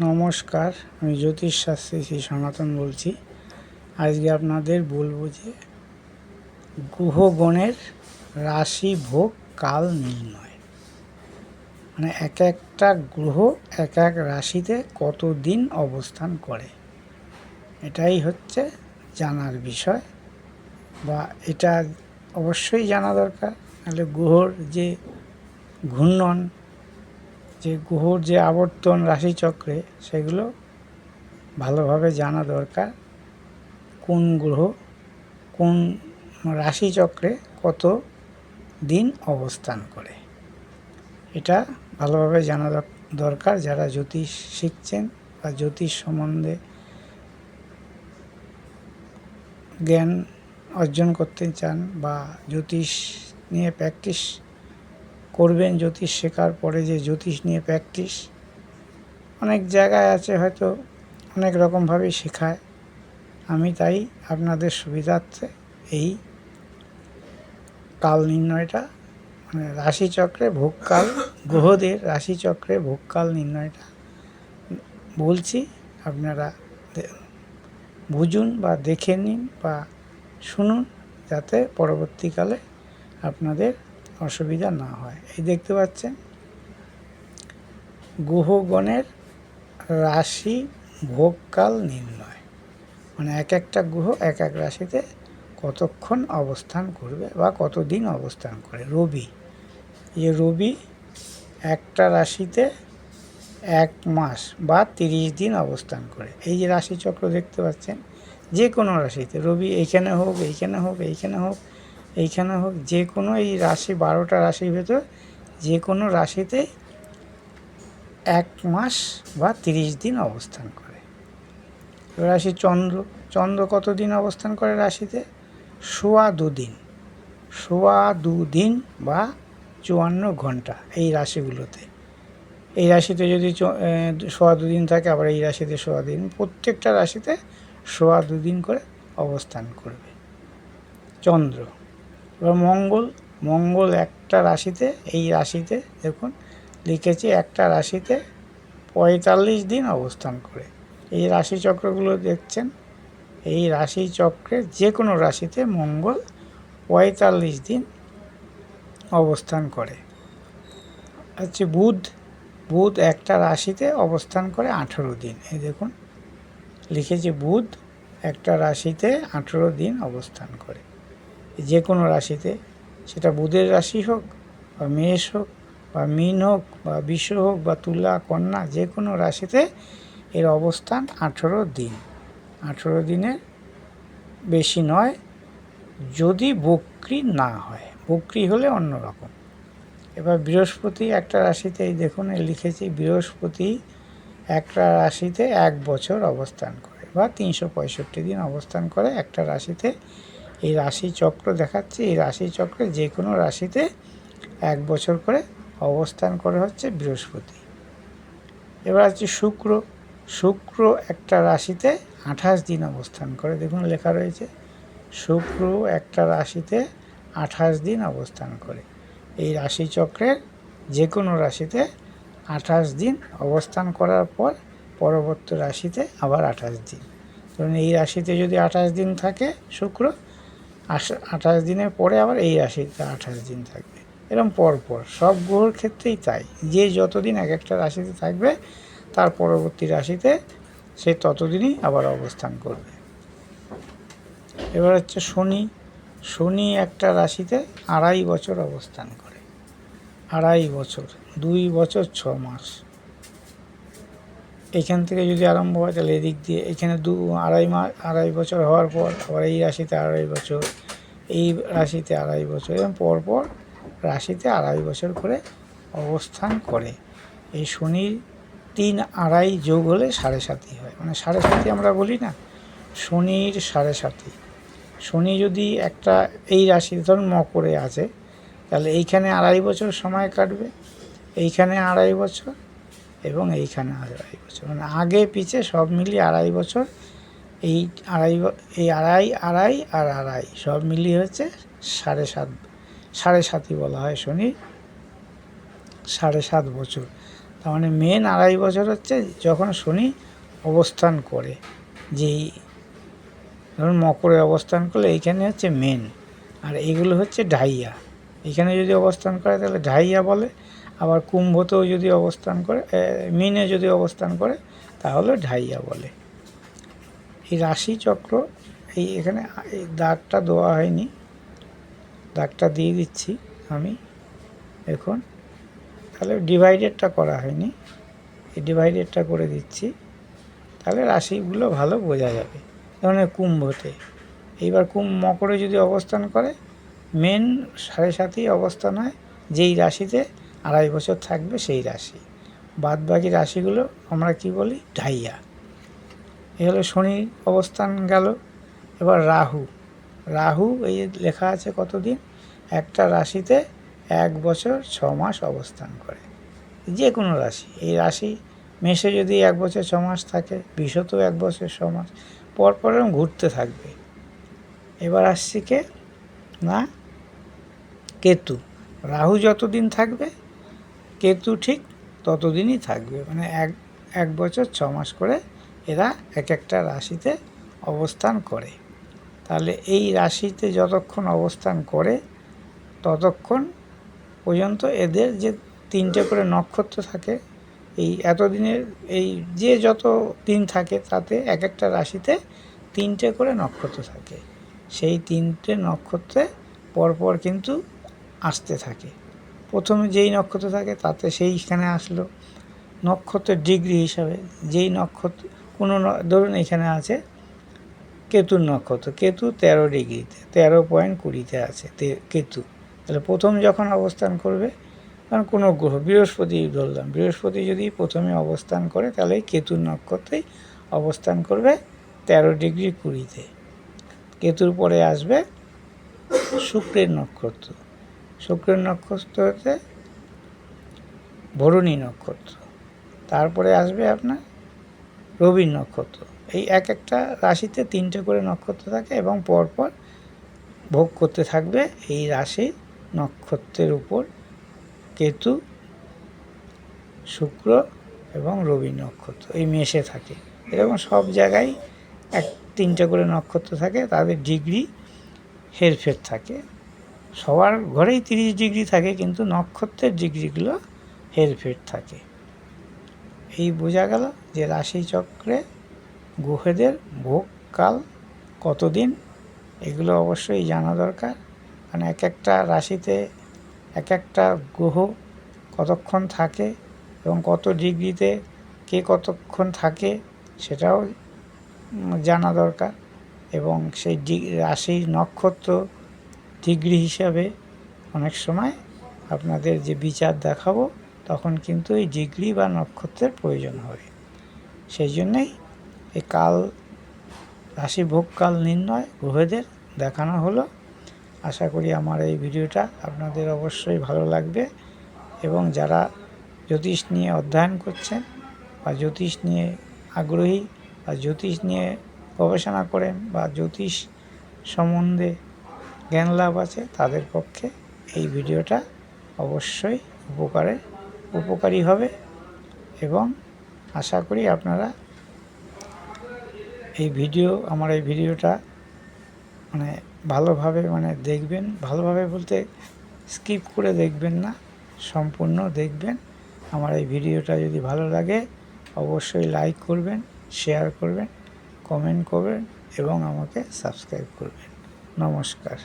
নমস্কার, আমি জ্যোতিষ শাস্ত্রী শ্রী সনাতন বলছি। আজকে আপনাদের বলব যে, গ্রহগণের রাশি ভোগ কাল নির্ণয়। মানে এক একটা গ্রহ এক এক রাশিতে কত দিন অবস্থান করে? এটাই হচ্ছে জানার বিষয় বা এটা অবশ্যই জানা দরকার। নাহলে গ্রহর যে ঘূর্ণন যে গ্রহর যে আবর্তন রাশিচক্রে, সেগুলো ভালোভাবে জানা দরকার। কোন গ্রহ কোন রাশিচক্রে কত দিন অবস্থান করে। এটা ভালোভাবে জানা দর- দরকার যারা জ্যোতিষ শিখছেন বা জ্যোতিষ সম্বন্ধে জ্ঞান অর্জন করতে চান বা জ্যোতিষ নিয়ে প্র্যাকটিস করবেন জ্যোতিষ শেখার পরে যে জ্যোতিষ নিয়ে প্র্যাকটিস অনেক জায়গায় আছে হয়তো অনেক রকমভাবেই শেখায়। আমি তাই আপনাদের সুবিধার্থে এই কাল নির্ণয়টা মানে রাশিচক্রে ভোগকাল, গ্রহদের রাশিচক্রে ভোগকাল নির্ণয়টা বলছি, আপনারা বুঝুন বা দেখে নিন বা শুনুন, যাতে পরবর্তীকালে আপনাদের অসুবিধা না হয়। এই দেখতে পাচ্ছেন, গ্রহগণের রাশি ভোগকাল নির্ণয়। মানে এক একটা গ্রহ এক এক রাশিতে কতক্ষণ অবস্থান করবে বা কতদিন অবস্থান করে? রবি। এই রবি একটা রাশিতে এক মাস বা তিরিশ দিন অবস্থান করে। এই যে রাশিচক্র দেখতে পাচ্ছেন, যে কোনো রাশিতে। রবি এইখানে হোক এইখানে হোক এইখানে হোক এইখানে হোক, যে কোনো এই রাশি, বারোটা রাশির ভেতর যে কোনো রাশিতে এক মাস বা তিরিশ দিন অবস্থান করে। রাশি চন্দ্র চন্দ্র কতদিন অবস্থান করে রাশিতে? সোয়া দুদিন সোয়া দুদিন বা চুয়ান্ন ঘণ্টা এই রাশিগুলোতে। এই রাশিতে যদি সোয়া দুদিন থাকে, আবার এই রাশিতে সোয়া দিন। প্রত্যেকটা রাশিতে সোয়া দুদিন করে অবস্থান করবে। চন্দ্র এবার মঙ্গল মঙ্গল একটা রাশিতে, এই রাশিতে দেখুন, লিখেছি একটা রাশিতে পঁয়তাল্লিশ দিন অবস্থান করে। এই রাশিচক্রগুলো দেখছেন, এই রাশিচক্রের যে কোনো রাশিতে মঙ্গল পঁয়তাল্লিশ দিন অবস্থান করে। হচ্ছে বুধ বুধ একটা রাশিতে অবস্থান করে আঠেরো দিন। এই দেখুন, লিখেছি বুধ একটা রাশিতে আঠেরো দিন অবস্থান করে। যে কোনো রাশিতে, সেটা বুধের রাশি হোক বা মেষ হোক বা মীন হোক বা বিষ হোক বা তুলা, কন্যা, যে কোনো রাশিতে এর অবস্থান আঠেরো দিন। আঠেরো দিনের বেশি নয়, যদি বক্রি না হয়। বক্রি হলে অন্য রকম। এবার বৃহস্পতি একটা রাশিতে এই দেখুন লিখেছি, বৃহস্পতি একটা রাশিতে এক বছর অবস্থান করে বা তিনশো পঁয়ষট্টি দিন অবস্থান করে একটা রাশিতে এই রাশি চক্র দেখাচ্ছে, এই রাশি চক্রে যে কোনো রাশিতে এক বছর করে অবস্থান করে হচ্ছে বৃহস্পতি। এবার হচ্ছে শুক্র। শুক্র একটা রাশিতে আঠাশ দিন অবস্থান করে, দেখুন লেখা রয়েছে। শুক্র একটা রাশিতে আঠাশ দিন অবস্থান করে। এই রাশিচক্রের যে কোনো রাশিতে আঠাশ দিন অবস্থান করার পর পরবর্তী রাশিতে আবার আঠাশ দিন। ধরুন এই রাশিতে যদি আঠাশ দিন থাকে শুক্র আশ- আঠাশ দিনের পরে আবার এই রাশিতে আঠাশ দিন থাকবে। এরকম পরপর সব গ্রহর ক্ষেত্রেই তাই। যে যতদিন এক একটা রাশিতে থাকবে, তার পরবর্তী রাশিতে সে ততদিনই আবার অবস্থান করবে। এবার হচ্ছে শনি। শনি একটা রাশিতে আড়াই বছর অবস্থান করে। আড়াই বছর, দুই বছর, ছ মাস। এখান থেকে যদি আরম্ভ হয়, তাহলে এদিক দিয়ে এখানে দু, আড়াই মাস, আড়াই বছর হওয়ার পর আবার এই রাশিতে আড়াই বছর, এই রাশিতে আড়াই বছর এবং পরপর রাশিতে আড়াই বছর করে অবস্থান করে। এই শনির তিন আড়াই যোগ হলে সাড়ে সাতই হয়। মানে সাড়ে সাতই আমরা বলি না, শনির সাড়ে সাতই। শনি যদি একটা এই রাশি ধরুন মকরে আছে, তাহলে এইখানে আড়াই বছর সময় কাটবে, এইখানে আড়াই বছর এবং এইখানে আড়াই বছর। মানে আগে পিছে সব মিলিয়ে আড়াই বছর, এই আড়াই এই আড়াই আড়াই আর আড়াই, সব মিলিয়ে হচ্ছে সাড়ে সাত, সাড়ে সাতই বলা হয় শনি, সাড়ে সাত বছর। তার মানে মেন আড়াই বছর হচ্ছে যখন শনি অবস্থান করে, যেই ধরুন মকরে অবস্থান করলে এইখানে হচ্ছে মেন আর এগুলো হচ্ছে ঢাইয়া। এখানে যদি অবস্থান করে তাহলে ঢাইয়া বলে আবার কুম্ভতেও যদি অবস্থান করে মিনে যদি অবস্থান করে, তাহলে ঢাইয়া বলে। এই রাশি চক্র এই এখানে, এই দাগটা দেওয়া হয়নি। দাগটা দিয়ে দিচ্ছি আমি। এখন তাহলে ডিভাইডেডটা করা হয়নি। এই ডিভাইডেডটা করে দিচ্ছি। তাহলে রাশিগুলো ভালো বোঝা যাবে। যেমন কুম্ভতে। এইবার কুম্ভ, মকরে যদি অবস্থান করে, মেন সাড়ে সাতেই অবস্থান হয়, যেই রাশিতে আড়াই বছর থাকবে সেই রাশি। বাদ বাকি রাশিগুলো আমরা কি বলি? ঢাইয়া। এ হলো শনির অবস্থান গেল। এবার রাহু। রাহু, এই লেখা আছে কতদিন? একটা রাশিতে এক বছর ছ মাস অবস্থান করে। যে কোনো রাশি। এই রাশি মেষে যদি এক বছর ছ মাস থাকে, বিষতেও এক বছর ছ মাস পরপর ঘুরতে থাকবে। এবার আসছি কে? না? কেতু। রাহু যতদিন থাকবে কেতু ঠিক ততদিনই থাকবে। মানে এক এক বছর ছ মাস করে এরা এক একটা রাশিতে অবস্থান করে। তাহলে এই রাশিতে যতক্ষণ অবস্থান করে, ততক্ষণ পর্যন্ত এদের যে তিনটে করে নক্ষত্র থাকে, এই এতদিনের, এই যে যত দিন থাকে, তাতে এক একটা রাশিতে তিনটে করে নক্ষত্র থাকে। সেই তিনটে নক্ষত্রে পরপর কিন্তু আসতে থাকে। প্রথমে যেই নক্ষত্র থাকে, তাতে সেইখানে আসলো নক্ষত্রের ডিগ্রি হিসাবে। যেই নক্ষত্র, কোনো ধরুন এখানে আছে কেতুর নক্ষত্র। কেতু তেরো ডিগ্রিতে, তেরো পয়েন্ট কুড়িতে আছে কেতু। তাহলে প্রথম যখন অবস্থান করবে, কারণ কোনো গ্রহ, বৃহস্পতি ধরলাম বৃহস্পতি যদি প্রথমে অবস্থান করে, তাহলে কেতুর নক্ষত্রেই অবস্থান করবে তেরো ডিগ্রি কুড়িতে। কেতুর পরে আসবে শুক্রের নক্ষত্র। শুক্রের নক্ষত্র হচ্ছে ভরণী নক্ষত্র। তারপরে আসবে আপনার রবির নক্ষত্র। এই এক একটা রাশিতে তিনটে করে নক্ষত্র থাকে এবং পরপর ভোগ করতে থাকবে এই রাশির নক্ষত্রের উপর কেতু, শুক্র এবং রবি নক্ষত্র। এই মেশে থাকে। এরকম সব জায়গায় এক তিনটে করে নক্ষত্র থাকে, তাদের ডিগ্রি হেরফের থাকে। সবার ঘরেই তিরিশ ডিগ্রি থাকে, কিন্তু নক্ষত্রের ডিগ্রিগুলো হেরফের থাকে। এই বোঝা গেল যে রাশিচক্রে গ্রহেদের ভোগকাল কতদিন, এগুলো অবশ্যই জানা দরকার। কারণ এক একটা রাশিতে এক একটা গ্রহ কতক্ষণ থাকে এবং কত ডিগ্রিতে কে কতক্ষণ থাকে সেটাও জানা দরকার। এবং সেই রাশির নক্ষত্র ডিগ্রি হিসাবে অনেক সময় আপনাদের যে বিচার দেখাবো, তখন কিন্তু এই ডিগ্রি বা নক্ষত্রের প্রয়োজন হবে। সেই জন্যেই এই কাল রাশি ভোগকাল নির্ণয় গ্রহেদের দেখানো হলো। আশা করি আমার এই ভিডিওটা আপনাদের অবশ্যই ভালো লাগবে এবং যারা জ্যোতিষ নিয়ে অধ্যয়ন করছেন বা জ্যোতিষ নিয়ে আগ্রহী বা জ্যোতিষ নিয়ে গবেষণা করেন বা জ্যোতিষ সম্বন্ধে জ্ঞান লাভ আছে তাদের পক্ষে এই ভিডিওটা অবশ্যই উপকারে, উপকারী হবে এবং আশা করি আপনারা এই ভিডিও, আমার এই ভিডিওটা মানে ভালোভাবে মানে দেখবেন, ভালোভাবে বলতে স্কিপ করে দেখবেন না, সম্পূর্ণ দেখবেন। আমার এই ভিডিওটা যদি ভালো লাগে, অবশ্যই লাইক করবেন, শেয়ার করবেন, কমেন্ট করবেন এবং আমাকে সাবস্ক্রাইব করবেন। নমস্কার।